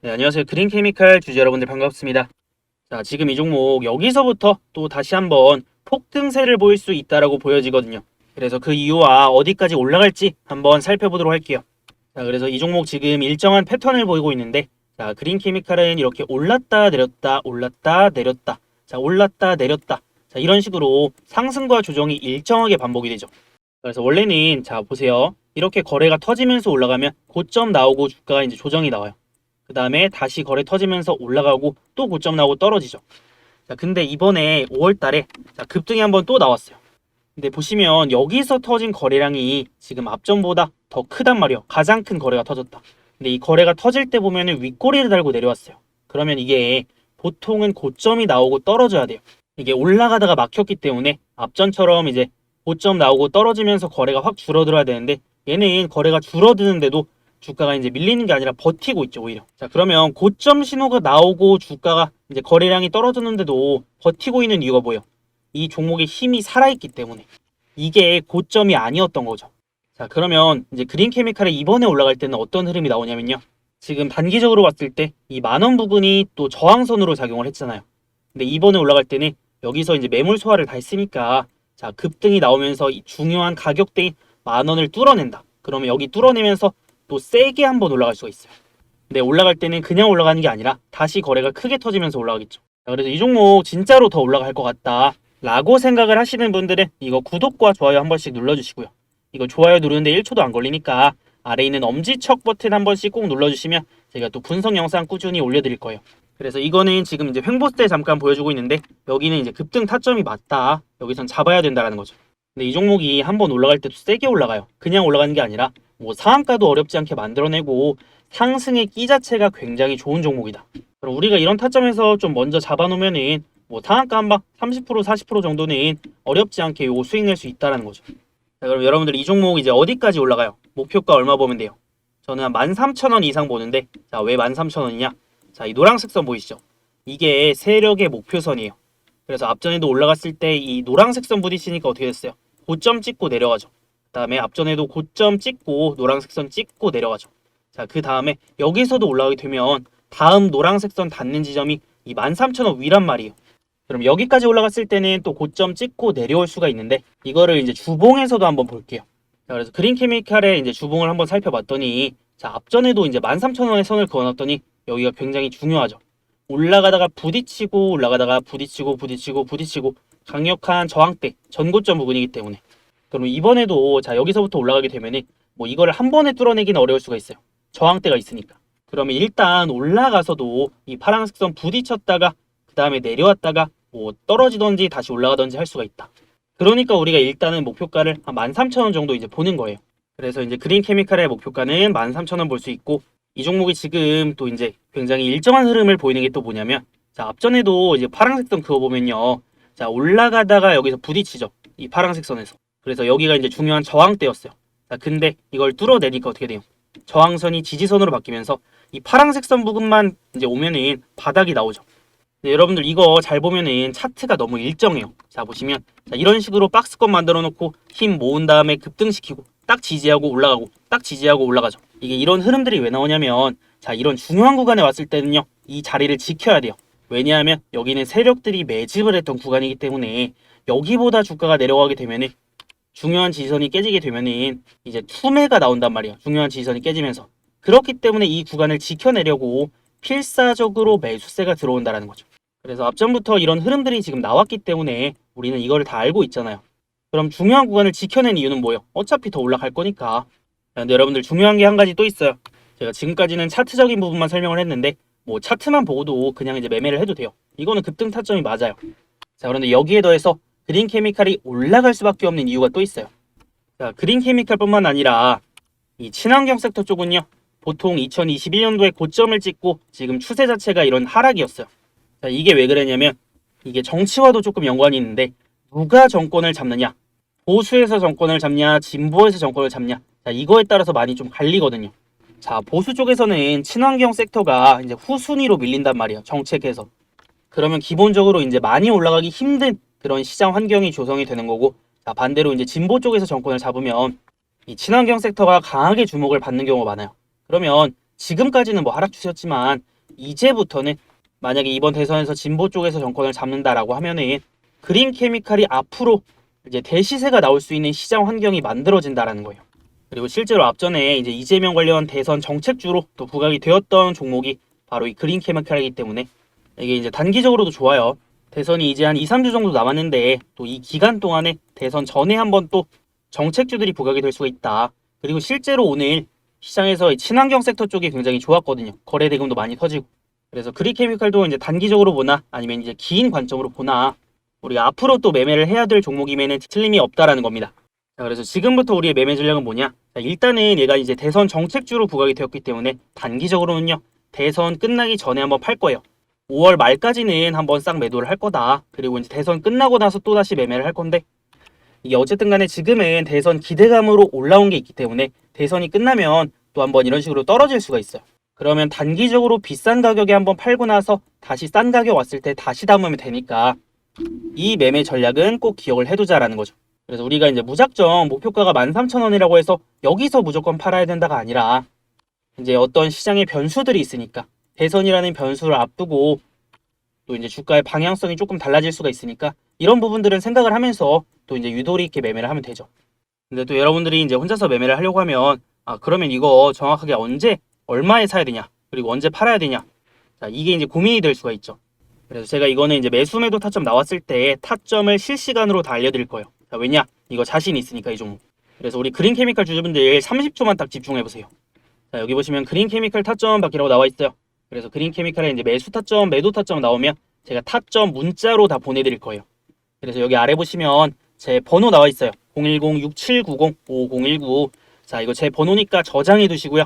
네, 안녕하세요. 그린케미칼 주주 여러분들 반갑습니다. 자, 지금 이 종목 여기서부터 또 다시 한번 폭등세를 보일 수 있다라고 보여지거든요. 그래서 그 이유와 어디까지 올라갈지 한번 살펴보도록 할게요. 자, 그래서 이 종목 지금 일정한 패턴을 보이고 있는데 자, 그린케미칼은 이렇게 올랐다 내렸다 올랐다 내렸다 자, 올랐다 내렸다 자, 이런 식으로 상승과 조정이 일정하게 반복이 되죠. 그래서 원래는 자, 보세요. 이렇게 거래가 터지면서 올라가면 고점 나오고 주가가 이제 조정이 나와요. 그 다음에 다시 거래 터지면서 올라가고 또 고점 나오고 떨어지죠. 자, 근데 이번에 5월 달에 자, 급등이 한번 또 나왔어요. 근데 보시면 여기서 터진 거래량이 지금 앞전보다 더 크단 말이에요. 가장 큰 거래가 터졌다. 근데 이 거래가 터질 때 보면은 윗꼬리를 달고 내려왔어요. 그러면 이게 보통은 고점이 나오고 떨어져야 돼요. 이게 올라가다가 막혔기 때문에 앞전처럼 이제 고점 나오고 떨어지면서 거래가 확 줄어들어야 되는데 얘는 거래가 줄어드는데도 주가가 이제 밀리는 게 아니라 버티고 있죠 오히려. 자 그러면 고점 신호가 나오고 주가가 이제 거래량이 떨어졌는데도 버티고 있는 이유가 뭐예요? 이 종목의 힘이 살아있기 때문에. 이게 고점이 아니었던 거죠. 자 그러면 이제 그린 케미칼이 이번에 올라갈 때는 어떤 흐름이 나오냐면요. 지금 단기적으로 봤을 때 이 만원 부분이 또 저항선으로 작용을 했잖아요. 근데 이번에 올라갈 때는 여기서 이제 매물 소화를 다 했으니까 자 급등이 나오면서 이 중요한 가격대인 만 원을 뚫어낸다. 그러면 여기 뚫어내면서 또 세게 한번 올라갈 수가 있어요. 근데 올라갈 때는 그냥 올라가는 게 아니라 다시 거래가 크게 터지면서 올라가겠죠. 자, 그래서 이 종목 진짜로 더 올라갈 것 같다. 라고 생각을 하시는 분들은 이거 구독과 좋아요 한 번씩 눌러주시고요. 이거 좋아요 누르는데 1초도 안 걸리니까 아래 있는 엄지척 버튼 한 번씩 꼭 눌러주시면 제가 또 분석 영상 꾸준히 올려드릴 거예요. 그래서 이거는 지금 이제 횡보스 때 잠깐 보여주고 있는데 여기는 이제 급등 타점이 맞다. 여기선 잡아야 된다라는 거죠. 근데 이 종목이 한 번 올라갈 때도 세게 올라가요. 그냥 올라가는 게 아니라 뭐 상한가도 어렵지 않게 만들어내고 상승의 끼 자체가 굉장히 좋은 종목이다. 그럼 우리가 이런 타점에서 좀 먼저 잡아놓으면은 뭐 상한가 한 방 30% 40% 정도는 어렵지 않게 요거 수익 낼 수 있다라는 거죠. 자, 그럼 여러분들 이 종목 이제 어디까지 올라가요? 목표가 얼마 보면 돼요? 저는 한 13,000원 이상 보는데 자, 왜 13,000원이냐? 자, 이 노란색 선 보이시죠? 이게 세력의 목표선이에요. 그래서 앞전에도 올라갔을 때 이 노란색 선 부딪히니까 어떻게 됐어요? 고점 찍고 내려가죠. 그 다음에 앞전에도 고점 찍고 노란색 선 찍고 내려가죠. 자, 그 다음에 여기서도 올라가게 되면 다음 노란색 선 닿는 지점이 이 13,000원 위란 말이에요. 그럼 여기까지 올라갔을 때는 또 고점 찍고 내려올 수가 있는데 이거를 이제 주봉에서도 한번 볼게요. 자, 그래서 그린 케미칼의 이제 주봉을 한번 살펴봤더니 자, 앞전에도 이제 13,000원의 선을 그어놨더니 여기가 굉장히 중요하죠. 올라가다가 부딪히고 올라가다가 부딪히고 부딪히고 부딪히고 강력한 저항대 전고점 부분이기 때문에 그럼 이번에도 자 여기서부터 올라가게 되면은 뭐 이거를 한 번에 뚫어내기는 어려울 수가 있어요. 저항대가 있으니까. 그러면 일단 올라가서도 이 파란색 선 부딪혔다가 그 다음에 내려왔다가 뭐 떨어지던지 다시 올라가던지 할 수가 있다. 그러니까 우리가 일단은 목표가를 한 13,000원 정도 이제 보는 거예요. 그래서 이제 그린 케미칼의 목표가는 13,000원 볼 수 있고 이 종목이 지금 또 이제 굉장히 일정한 흐름을 보이는 게 또 뭐냐면 자 앞전에도 이제 파란색 선 그거 보면요. 자 올라가다가 여기서 부딪히죠. 이 파란색 선에서. 그래서 여기가 이제 중요한 저항대였어요. 자, 근데 이걸 뚫어내니까 어떻게 돼요? 저항선이 지지선으로 바뀌면서 이 파란색 선 부분만 이제 오면은 바닥이 나오죠. 네, 여러분들 이거 잘 보면은 차트가 너무 일정해요. 자, 보시면 자, 이런 식으로 박스권 만들어 놓고 힘 모은 다음에 급등시키고 딱 지지하고 올라가고 딱 지지하고 올라가죠. 이게 이런 흐름들이 왜 나오냐면 자, 이런 중요한 구간에 왔을 때는요. 이 자리를 지켜야 돼요. 왜냐하면 여기는 세력들이 매집을 했던 구간이기 때문에 여기보다 주가가 내려가게 되면은 중요한 지지선이 깨지게 되면은 이제 투매가 나온단 말이에요. 중요한 지지선이 깨지면서. 그렇기 때문에 이 구간을 지켜내려고 필사적으로 매수세가 들어온다라는 거죠. 그래서 앞전부터 이런 흐름들이 지금 나왔기 때문에 우리는 이거를 다 알고 있잖아요. 그럼 중요한 구간을 지켜낸 이유는 뭐예요? 어차피 더 올라갈 거니까. 근데 여러분들 중요한 게 한 가지 또 있어요. 제가 지금까지는 차트적인 부분만 설명을 했는데 뭐 차트만 보고도 그냥 이제 매매를 해도 돼요. 이거는 급등 타점이 맞아요. 자, 그런데 여기에 더해서 그린 케미칼이 올라갈 수밖에 없는 이유가 또 있어요. 자, 그린 케미칼뿐만 아니라 이 친환경 섹터 쪽은요. 보통 2021년도에 고점을 찍고 지금 추세 자체가 이런 하락이었어요. 자, 이게 왜 그러냐면 이게 정치와도 조금 연관이 있는데 누가 정권을 잡느냐? 보수에서 정권을 잡냐, 진보에서 정권을 잡냐? 자, 이거에 따라서 많이 좀 갈리거든요. 자, 보수 쪽에서는 친환경 섹터가 이제 후순위로 밀린단 말이에요. 정책에서. 그러면 기본적으로 이제 많이 올라가기 힘든 그런 시장 환경이 조성이 되는 거고 자 반대로 이제 진보 쪽에서 정권을 잡으면 이 친환경 섹터가 강하게 주목을 받는 경우가 많아요. 그러면 지금까지는 뭐 하락 추세였지만 이제부터는 만약에 이번 대선에서 진보 쪽에서 정권을 잡는다라고 하면은 그린 케미칼이 앞으로 이제 대시세가 나올 수 있는 시장 환경이 만들어진다라는 거예요. 그리고 실제로 앞전에 이제 이재명 관련 대선 정책주로 또 부각이 되었던 종목이 바로 이 그린 케미칼이기 때문에 이게 이제 단기적으로도 좋아요. 대선이 이제 한 2, 3주 정도 남았는데 또 이 기간 동안에 대선 전에 한번 또 정책주들이 부각이 될 수가 있다. 그리고 실제로 오늘 시장에서 이 친환경 섹터 쪽이 굉장히 좋았거든요. 거래 대금도 많이 터지고. 그래서 그리케미칼도 이제 단기적으로 보나 아니면 이제 긴 관점으로 보나 우리가 앞으로 또 매매를 해야 될 종목임에는 틀림이 없다라는 겁니다. 자, 그래서 지금부터 우리의 매매 전략은 뭐냐? 자, 일단은 얘가 이제 대선 정책주로 부각이 되었기 때문에 단기적으로는요. 대선 끝나기 전에 한번 팔 거예요. 5월 말까지는 한번 싹 매도를 할 거다. 그리고 이제 대선 끝나고 나서 또 다시 매매를 할 건데 이게 어쨌든 간에 지금은 대선 기대감으로 올라온 게 있기 때문에 대선이 끝나면 또 한번 이런 식으로 떨어질 수가 있어요. 그러면 단기적으로 비싼 가격에 한번 팔고 나서 다시 싼 가격 왔을 때 다시 담으면 되니까 이 매매 전략은 꼭 기억을 해두자라는 거죠. 그래서 우리가 이제 무작정 목표가가 13,000원이라고 해서 여기서 무조건 팔아야 된다가 아니라 이제 어떤 시장의 변수들이 있으니까 대선이라는 변수를 앞두고 또 이제 주가의 방향성이 조금 달라질 수가 있으니까 이런 부분들은 생각을 하면서 또 이제 유도리 있게 매매를 하면 되죠. 근데 또 여러분들이 이제 혼자서 매매를 하려고 하면 아 그러면 이거 정확하게 언제 얼마에 사야 되냐 그리고 언제 팔아야 되냐 자 이게 이제 고민이 될 수가 있죠. 그래서 제가 이거는 이제 매수 매도 타점 나왔을 때 타점을 실시간으로 다 알려드릴 거예요. 자 왜냐 이거 자신 있으니까 이 종목. 그래서 우리 그린 케미칼 주주분들 30초만 딱 집중해 보세요. 자 여기 보시면 그린 케미칼 타점 받기라고 나와 있어요. 그래서 그린 케미칼에 이제 매수 타점, 매도 타점 나오면 제가 타점 문자로 다 보내 드릴 거예요. 그래서 여기 아래 보시면 제 번호 나와 있어요. 010-6790-5019. 자, 이거 제 번호니까 저장해 두시고요.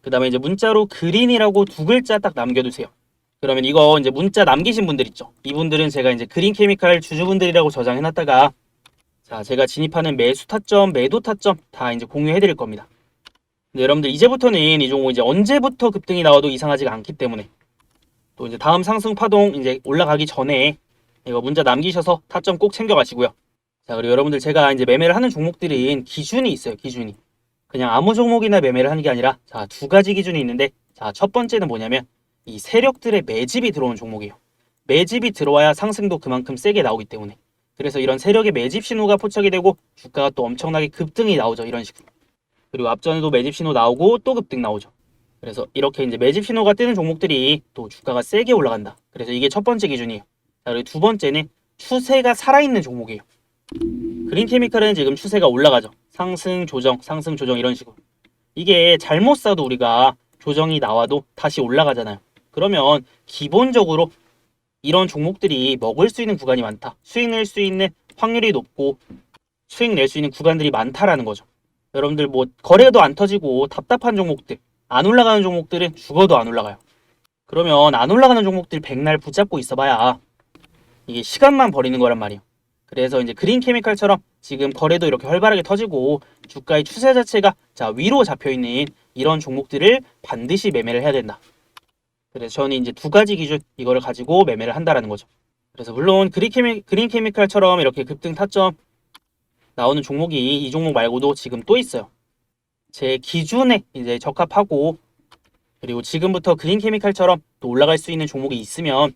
그 다음에 이제 문자로 그린이라고 두 글자 딱 남겨두세요. 그러면 이거 이제 문자 남기신 분들 있죠. 이분들은 제가 이제 그린 케미칼 주주분들이라고 저장해놨다가 자, 제가 진입하는 매수 타점, 매도 타점 다 이제 공유해 드릴 겁니다. 근데 여러분들 이제부터는 이 종목 이제 언제부터 급등이 나와도 이상하지가 않기 때문에 또 이제 다음 상승 파동 이제 올라가기 전에 이거 문자 남기셔서 타점 꼭 챙겨 가시고요. 자 그리고 여러분들 제가 이제 매매를 하는 종목들은 기준이 있어요. 기준이 그냥 아무 종목이나 매매를 하는 게 아니라 자 두 가지 기준이 있는데 자 첫 번째는 뭐냐면 이 세력들의 매집이 들어오는 종목이에요. 매집이 들어와야 상승도 그만큼 세게 나오기 때문에 그래서 이런 세력의 매집 신호가 포착이 되고 주가가 또 엄청나게 급등이 나오죠. 이런 식으로. 그리고 앞전에도 매집 신호 나오고 또 급등 나오죠. 그래서 이렇게 이제 매집 신호가 뜨는 종목들이 또 주가가 세게 올라간다. 그래서 이게 첫 번째 기준이에요. 자, 그리고 두 번째는 추세가 살아있는 종목이에요. 그린 케미칼은 지금 추세가 올라가죠. 상승, 조정, 상승, 조정 이런 식으로. 이게 잘못 사도 우리가 조정이 나와도 다시 올라가잖아요. 그러면 기본적으로 이런 종목들이 먹을 수 있는 구간이 많다. 수익 낼 수 있는 확률이 높고 수익 낼 수 있는 구간들이 많다라는 거죠. 여러분들 뭐 거래도 안 터지고 답답한 종목들, 안 올라가는 종목들은 죽어도 안 올라가요. 그러면 안 올라가는 종목들 백날 붙잡고 있어봐야 이게 시간만 버리는 거란 말이에요. 그래서 이제 그린 케미칼처럼 지금 거래도 이렇게 활발하게 터지고 주가의 추세 자체가 자 위로 잡혀 있는 이런 종목들을 반드시 매매를 해야 된다. 그래서 저는 이제 두 가지 기준 이거를 가지고 매매를 한다라는 거죠. 그래서 물론 그린, 케미, 그린 케미칼처럼 이렇게 급등 타점 나오는 종목이 이 종목 말고도 지금 또 있어요. 제 기준에 이제 적합하고 그리고 지금부터 그린 케미칼처럼 또 올라갈 수 있는 종목이 있으면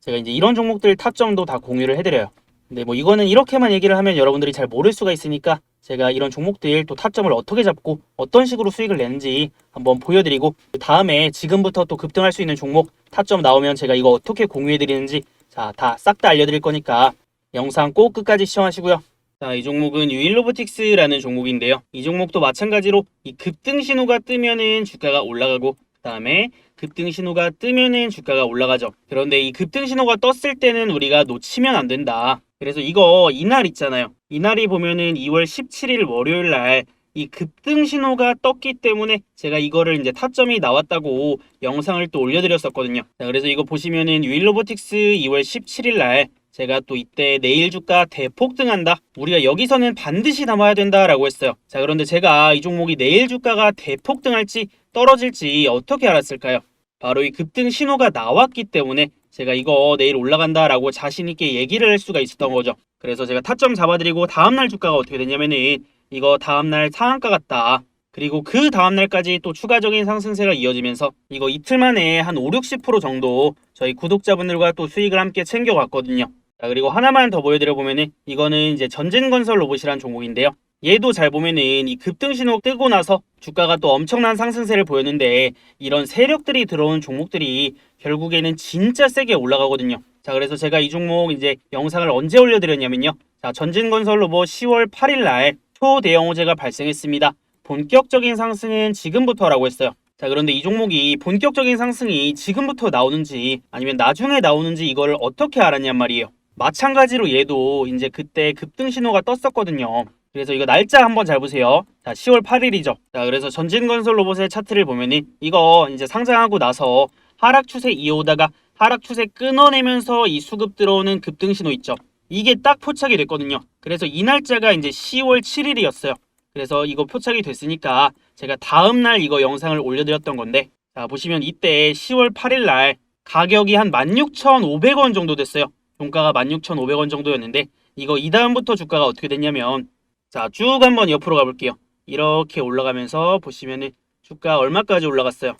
제가 이제 이런 종목들 타점도 다 공유를 해드려요. 근데 뭐 이거는 이렇게만 얘기를 하면 여러분들이 잘 모를 수가 있으니까 제가 이런 종목들 또 타점을 어떻게 잡고 어떤 식으로 수익을 내는지 한번 보여드리고 그 다음에 지금부터 또 급등할 수 있는 종목 타점 나오면 제가 이거 어떻게 공유해드리는지 자 다 싹 다 알려드릴 거니까 영상 꼭 끝까지 시청하시고요. 자, 이 종목은 유일로보틱스라는 종목인데요. 이 종목도 마찬가지로 이 급등 신호가 뜨면은 주가가 올라가고 그다음에 급등 신호가 뜨면은 주가가 올라가죠. 그런데 이 급등 신호가 떴을 때는 우리가 놓치면 안 된다. 그래서 이거 이날 있잖아요. 이날이 보면은 2월 17일 월요일 날 이 급등 신호가 떴기 때문에 제가 이거를 이제 타점이 나왔다고 영상을 또 올려드렸었거든요. 자, 그래서 이거 보시면은 유일로보틱스 2월 17일 날 제가 또 이때 내일 주가 대폭등한다. 우리가 여기서는 반드시 담아야 된다라고 했어요. 자, 그런데 제가 이 종목이 내일 주가가 대폭등할지 떨어질지 어떻게 알았을까요? 바로 이 급등 신호가 나왔기 때문에 제가 이거 내일 올라간다라고 자신 있게 얘기를 할 수가 있었던 거죠. 그래서 제가 타점 잡아드리고 다음날 주가가 어떻게 되냐면은 이거 다음날 상한가 같다. 그리고 그 다음날까지 또 추가적인 상승세가 이어지면서 이거 이틀 만에 한 5, 60% 정도 저희 구독자분들과 또 수익을 함께 챙겨갔거든요. 자, 그리고 하나만 더 보여드려 보면은 이거는 이제 전진건설 로봇이란 종목인데요. 얘도 잘 보면은 이 급등 신호 뜨고 나서 주가가 또 엄청난 상승세를 보였는데 이런 세력들이 들어온 종목들이 결국에는 진짜 세게 올라가거든요. 자, 그래서 제가 이 종목 이제 영상을 언제 올려드렸냐면요. 자, 전진건설 로봇 10월 8일 날 초대형 호재가 발생했습니다. 본격적인 상승은 지금부터라고 했어요. 자, 그런데 이 종목이 본격적인 상승이 지금부터 나오는지 아니면 나중에 나오는지 이거를 어떻게 알았냔 말이에요. 마찬가지로 얘도 이제 그때 급등 신호가 떴었거든요. 그래서 이거 날짜 한번 잘 보세요. 자, 10월 8일이죠. 자, 그래서 전진건설 로봇의 차트를 보면은 이거 이제 상장하고 나서 하락 추세 이어오다가 하락 추세 끊어내면서 이 수급 들어오는 급등 신호 있죠. 이게 딱 포착이 됐거든요. 그래서 이 날짜가 이제 10월 7일이었어요. 그래서 이거 포착이 됐으니까 제가 다음 날 이거 영상을 올려드렸던 건데 자 보시면 이때 10월 8일 날 가격이 한 16,500원 정도 됐어요. 종가가 16,500원 정도였는데 이거 이 다음부터 주가가 어떻게 됐냐면 자 쭉 한번 옆으로 가볼게요. 이렇게 올라가면서 보시면은 주가 얼마까지 올라갔어요.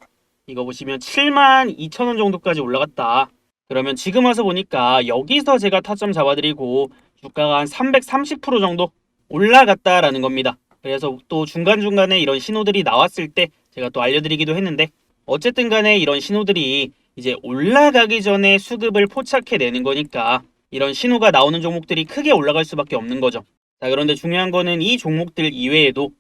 이거 보시면 7만 2천원 정도까지 올라갔다. 그러면 지금 와서 보니까 여기서 제가 타점 잡아드리고 주가가 한 330% 정도 올라갔다라는 겁니다. 그래서 또 중간중간에 이런 신호들이 나왔을 때 제가 또 알려드리기도 했는데 어쨌든 간에 이런 신호들이 이제 올라가기 전에 수급을 포착해내는 거니까 이런 신호가 나오는 종목들이 크게 올라갈 수밖에 없는 거죠. 자, 그런데 중요한 거는 이 종목들 이외에도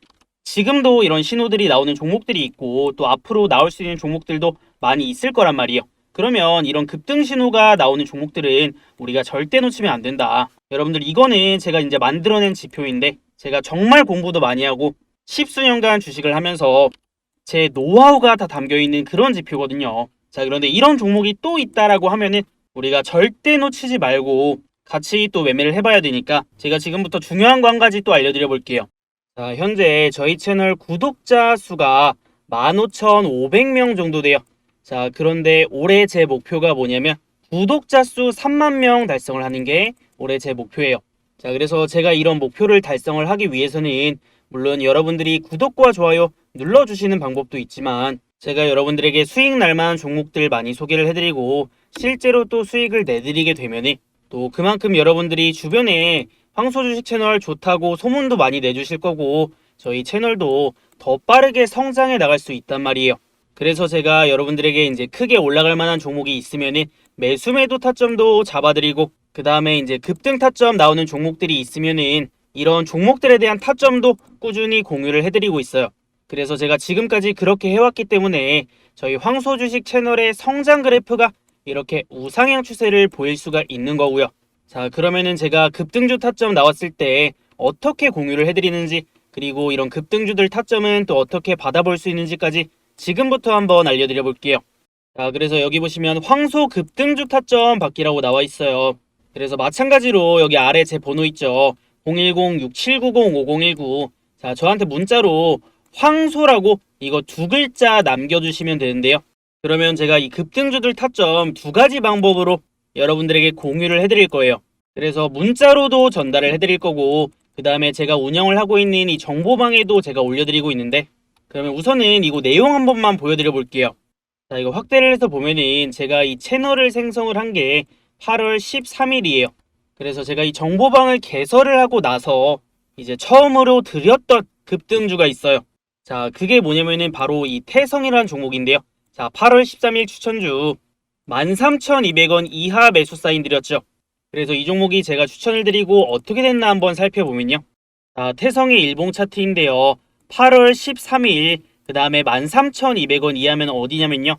지금도 이런 신호들이 나오는 종목들이 있고 또 앞으로 나올 수 있는 종목들도 많이 있을 거란 말이에요. 그러면 이런 급등 신호가 나오는 종목들은 우리가 절대 놓치면 안 된다. 여러분들 이거는 제가 이제 만들어낸 지표인데 제가 정말 공부도 많이 하고 십수년간 주식을 하면서 제 노하우가 다 담겨 있는 그런 지표거든요. 자, 그런데 이런 종목이 또 있다라고 하면은 우리가 절대 놓치지 말고 같이 또 매매를 해봐야 되니까 제가 지금부터 중요한 거 한 가지 또 알려드려 볼게요. 자, 현재 저희 채널 구독자 수가 15,500명 정도 돼요. 자, 그런데 올해 제 목표가 뭐냐면 구독자 수 3만 명 달성을 하는 게 올해 제 목표예요. 자, 그래서 제가 이런 목표를 달성을 하기 위해서는 물론 여러분들이 구독과 좋아요 눌러주시는 방법도 있지만 제가 여러분들에게 수익 날만한 종목들 많이 소개를 해드리고 실제로 또 수익을 내드리게 되면은 또 그만큼 여러분들이 주변에 황소 주식 채널 좋다고 소문도 많이 내주실 거고 저희 채널도 더 빠르게 성장해 나갈 수 있단 말이에요. 그래서 제가 여러분들에게 이제 크게 올라갈 만한 종목이 있으면은 매수 매도 타점도 잡아드리고 그 다음에 이제 급등 타점 나오는 종목들이 있으면은 이런 종목들에 대한 타점도 꾸준히 공유를 해드리고 있어요. 그래서 제가 지금까지 그렇게 해왔기 때문에 저희 황소 주식 채널의 성장 그래프가 이렇게 우상향 추세를 보일 수가 있는 거고요. 자, 그러면은 제가 급등주 타점 나왔을 때 어떻게 공유를 해드리는지 그리고 이런 급등주들 타점은 또 어떻게 받아볼 수 있는지까지 지금부터 한번 알려드려 볼게요. 자, 그래서 여기 보시면 황소 급등주 타점 받기라고 나와 있어요. 그래서 마찬가지로 여기 아래 제 번호 있죠. 010-6790-5019. 자, 저한테 문자로 황소라고 이거 두 글자 남겨주시면 되는데요. 그러면 제가 이 급등주들 타점 두 가지 방법으로 여러분들에게 공유를 해드릴 거예요. 그래서 문자로도 전달을 해드릴 거고, 그 다음에 제가 운영을 하고 있는 이 정보방에도 제가 올려드리고 있는데, 그러면 우선은 이거 내용 한 번만 보여드려 볼게요. 자, 이거 확대를 해서 보면은 제가 이 채널을 생성을 한 게 8월 13일이에요. 그래서 제가 이 정보방을 개설을 하고 나서 이제 처음으로 드렸던 급등주가 있어요. 자, 그게 뭐냐면은 바로 이 태성이라는 종목인데요. 자, 8월 13일 추천주 13,200원 이하 매수 사인 드렸죠. 그래서 이 종목이 제가 추천을 드리고 어떻게 됐나 한번 살펴보면요. 자, 태성의 일봉 차트인데요. 8월 13일 그 다음에 13,200원 이하면 어디냐면요.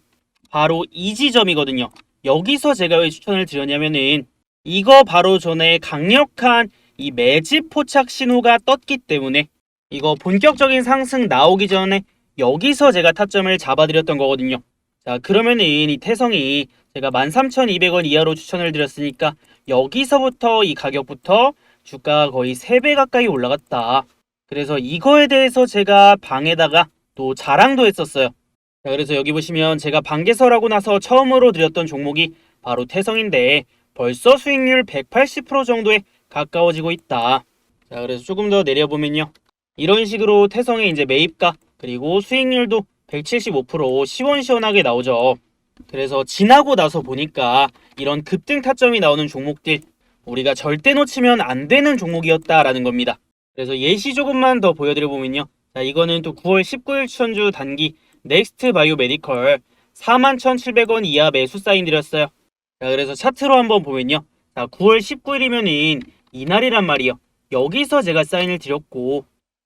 바로 이 지점이거든요. 여기서 제가 왜 추천을 드렸냐면은 이거 바로 전에 강력한 이 매집 포착 신호가 떴기 때문에 이거 본격적인 상승 나오기 전에 여기서 제가 타점을 잡아드렸던 거거든요. 자, 그러면은 이 태성이 제가 13,200원 이하로 추천을 드렸으니까 여기서부터 이 가격부터 주가가 거의 3배 가까이 올라갔다. 그래서 이거에 대해서 제가 방에다가 또 자랑도 했었어요. 자, 그래서 여기 보시면 제가 방개설하고 나서 처음으로 드렸던 종목이 바로 태성인데 벌써 수익률 180% 정도에 가까워지고 있다. 자, 그래서 조금 더 내려보면요. 이런 식으로 태성의 이제 매입가 그리고 수익률도 175% 시원시원하게 나오죠. 그래서 지나고 나서 보니까 이런 급등 타점이 나오는 종목들 우리가 절대 놓치면 안 되는 종목이었다라는 겁니다. 그래서 예시 조금만 더 보여드려 보면요. 자, 이거는 또 9월 19일 추천주 단기 넥스트 바이오 메디컬 41,700원 이하 매수 사인 드렸어요. 자, 그래서 차트로 한번 보면요. 자, 9월 19일이면은 이날이란 말이요. 여기서 제가 사인을 드렸고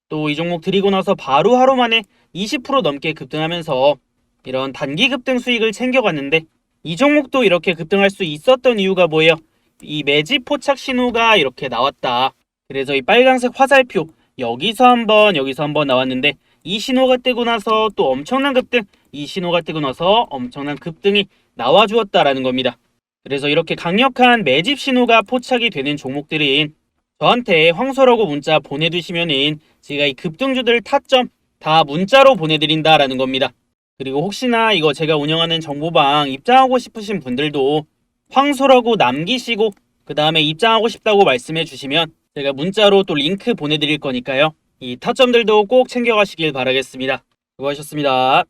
또 이 종목 드리고 나서 바로 하루 만에 20% 넘게 급등하면서 이런 단기 급등 수익을 챙겨갔는데 이 종목도 이렇게 급등할 수 있었던 이유가 뭐예요? 이 매집 포착 신호가 이렇게 나왔다. 그래서 이 빨간색 화살표 여기서 한번 여기서 한번 나왔는데 이 신호가 뜨고 나서 또 엄청난 급등 이 신호가 뜨고 나서 엄청난 급등이 나와주었다라는 겁니다. 그래서 이렇게 강력한 매집 신호가 포착이 되는 종목들은 저한테 황소라고 문자 보내두시면은 제가 이 급등주들 타점 다 문자로 보내드린다라는 겁니다. 그리고 혹시나 이거 제가 운영하는 정보방 입장하고 싶으신 분들도 황소라고 남기시고 그 다음에 입장하고 싶다고 말씀해 주시면 제가 문자로 또 링크 보내드릴 거니까요. 이 타점들도 꼭 챙겨가시길 바라겠습니다. 수고하셨습니다.